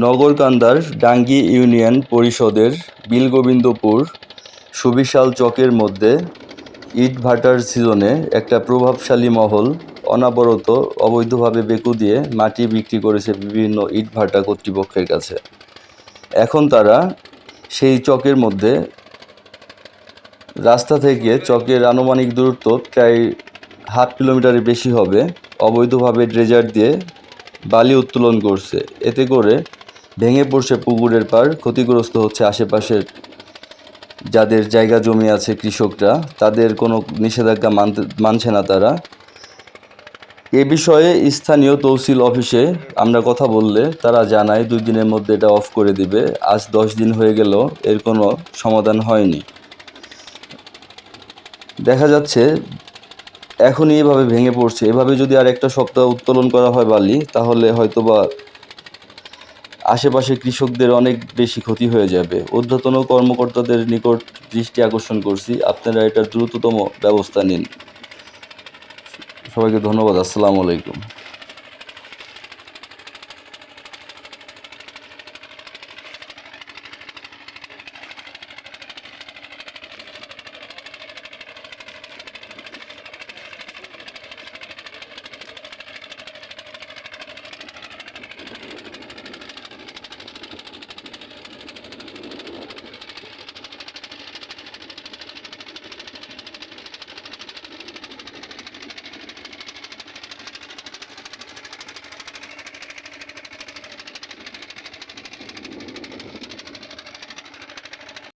নগরকান্দার Dangi union পরিষদের বিলগোবিন্দপুর সুবিশাল চকের মধ্যে ইটভাটার সিজনে একটা প্রভাবশালী মহল অনাবরত অবৈধভাবে বেকু দিয়ে মাটি বিক্রি করেছে বিভিন্ন ইটভাটা কর্তৃপক্ষের কাছে। এখন তারা সেই চকের মধ্যে রাস্তা থেকে চকের আনুমানিক দূরত্ব প্রায় হাফ কিলোমিটারের বেশি হবে, অবৈধভাবে ড্রেজার দিয়ে বালি উত্তোলন করছে। এতে করে ভেঙে পড়ছে পুকুরের পাড়। ক্ষতিগ্রস্ত হচ্ছে আশেপাশের যাদের জায়গা জমি আছে কৃষকরা, তাদের কোনো নিষেধাজ্ঞা মানতে, মানছে না তারা। এ বিষয়ে স্থানীয় তহসিল অফিসে আমরা কথা বললে তারা জানায়, দুই দিনের মধ্যে এটা অফ করে দিবে। আজ দশ দিন হয়ে গেল, এর কোনো সমাধান হয়নি। দেখা যাচ্ছে, এখনই এভাবে ভেঙে পড়ছে। এভাবে যদি আর একটা সপ্তাহ উত্তোলন করা হয় বালি, তাহলে হয়তোবা আশেপাশে কৃষকদের অনেক বেশি ক্ষতি হয়ে যাবে। ঊর্ধ্বতন কর্মকর্তাদের নিকট দৃষ্টি আকর্ষণ করছি। আপনারা এটার দ্রুততম ব্যবস্থা নিন। সবাইকে ধন্যবাদ। আসসালামু আলাইকুম।